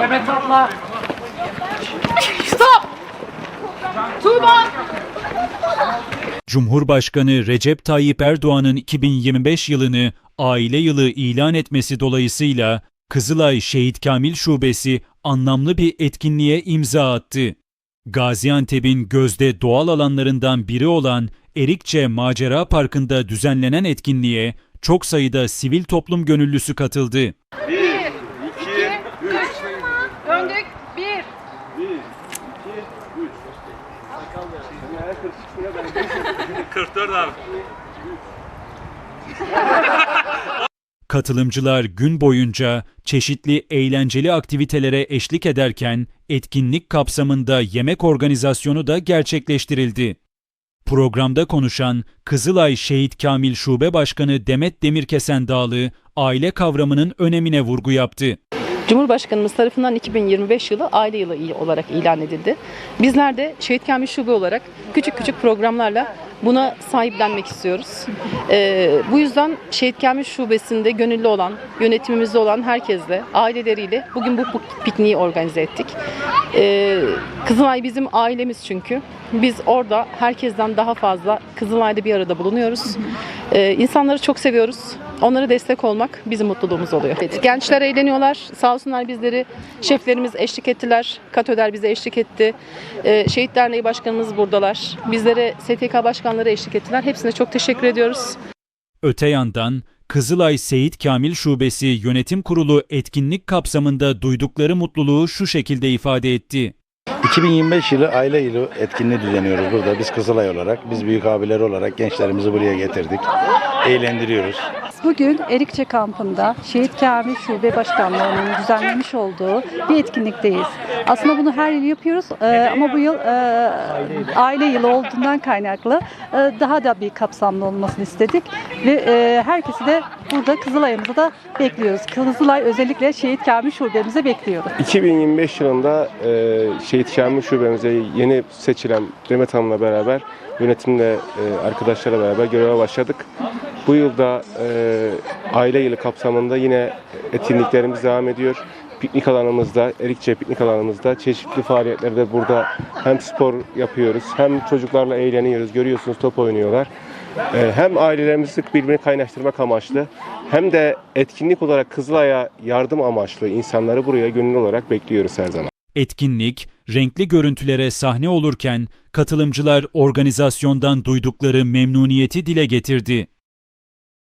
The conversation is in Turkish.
Mehmet abla. Stop! Tuğba! Cumhurbaşkanı Recep Tayyip Erdoğan'ın 2025 yılını aile yılı ilan etmesi dolayısıyla Kızılay Şehit Kamil Şubesi anlamlı bir etkinliğe imza attı. Gaziantep'in gözde doğal alanlarından biri olan Erikçe Macera Parkı'nda düzenlenen etkinliğe çok sayıda sivil toplum gönüllüsü katıldı. Bir, iki, üç. Döndük. Bir. 44 abi. Katılımcılar gün boyunca çeşitli eğlenceli aktivitelere eşlik ederken etkinlik kapsamında yemek organizasyonu da gerçekleştirildi. Programda konuşan Kızılay Şehit Kamil Şube Başkanı Demet Demirkesen Dağlı aile kavramının önemine vurgu yaptı. Cumhurbaşkanımız tarafından 2025 yılı aile yılı olarak ilan edildi. Bizler de Şehit Kamil Şube olarak küçük küçük programlarla buna sahiplenmek istiyoruz. Ee, bu yüzden Şehit Kamil Şubesi'nde gönüllü olan, yönetimimizde olan herkesle, aileleriyle bugün bu pikniği organize ettik. Ee, Kızılay bizim ailemiz çünkü. Biz orada herkesten daha fazla Kızılay'da bir arada bulunuyoruz. Ee, insanları çok seviyoruz. Onlara destek olmak bizim mutluluğumuz oluyor. Evet, gençler eğleniyorlar. Sağ olsunlar bizleri şeflerimiz eşlik ettiler. Katöder bize eşlik etti. Ee, Şehit Derneği Başkanımız buradalar. Bizlere STK başkanları eşlik ettiler. Hepsine çok teşekkür ediyoruz. Öte yandan Kızılay Seyit Kamil Şubesi Yönetim Kurulu etkinlik kapsamında duydukları mutluluğu şu şekilde ifade etti. 2025 yılı aile yılı etkinliği düzenliyoruz burada. Biz Kızılay olarak, biz büyük abiler olarak gençlerimizi buraya getirdik. Eğlendiriyoruz. Bugün Erikçe kampında Şehit Kamil Şube Başkanlığı'nın düzenlemiş olduğu bir etkinlikteyiz. Aslında bunu her yıl yapıyoruz e, ama bu yıl e, aile yılı olduğundan kaynaklı e, daha da bir kapsamlı olmasını istedik. Ve herkesi de burada Kızılay'ımızda da bekliyoruz. Kızılay özellikle Şehit Kamil Şube'mize bekliyoruz. 2025 yılında e, Şehit Şamil Şubemize yeni seçilen Demet Hanım'la beraber yönetimle e, arkadaşlarla beraber göreve başladık. Bu yılda e, aile yılı kapsamında yine etkinliklerimiz devam ediyor. Piknik alanımızda, Erikçe piknik alanımızda çeşitli faaliyetlerde burada hem spor yapıyoruz hem çocuklarla eğleniyoruz. Görüyorsunuz top oynuyorlar. E, hem ailelerimizi birbirini kaynaştırmak amaçlı hem de etkinlik olarak Kızılay'a yardım amaçlı insanları buraya gönüllü olarak bekliyoruz her zaman. Etkinlik renkli görüntülere sahne olurken katılımcılar organizasyondan duydukları memnuniyeti dile getirdi.